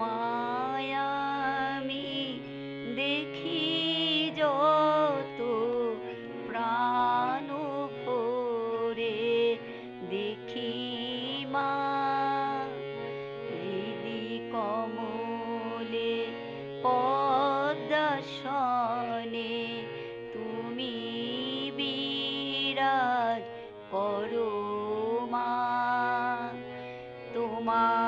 তোমায় আমি দেখি যত প্রাণ ভরে দেখি মা হৃদি কমলে পদ্মাসনে তুমি বিরাজ করো মা তোমায়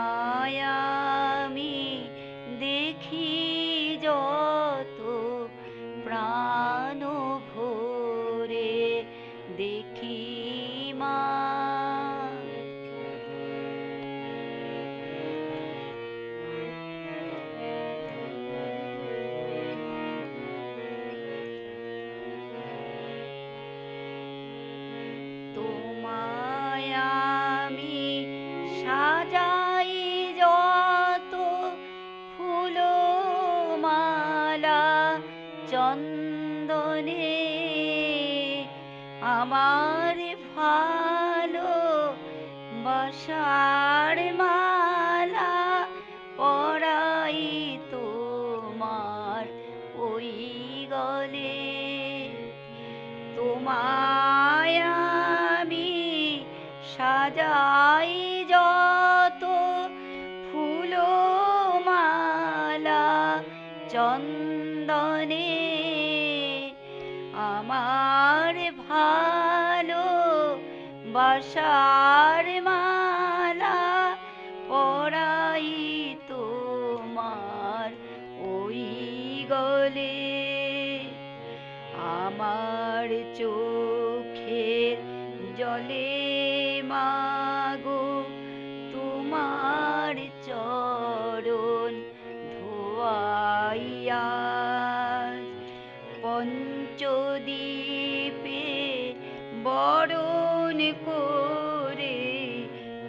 চন্দনে আমার ভালো বসার মালা পড়াই তোমার ওই গলে। তোমায় আমি সাজাই যত ফুল মালা চন্দনে আমার ভালো বাসার মালা পড়াই তোমার ওই গলে। আমার চোখের জলে মাগো তোমার চরণ ধোয়াইয়া পঞ্চদীপে বরণ করে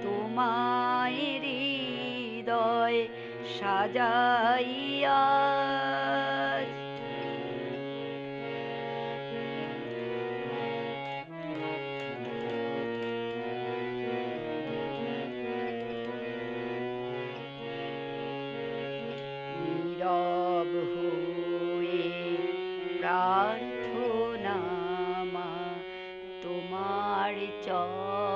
তোমায় হৃদয় সাজাইয়া। নীরব হয়ে প্রাণ 九.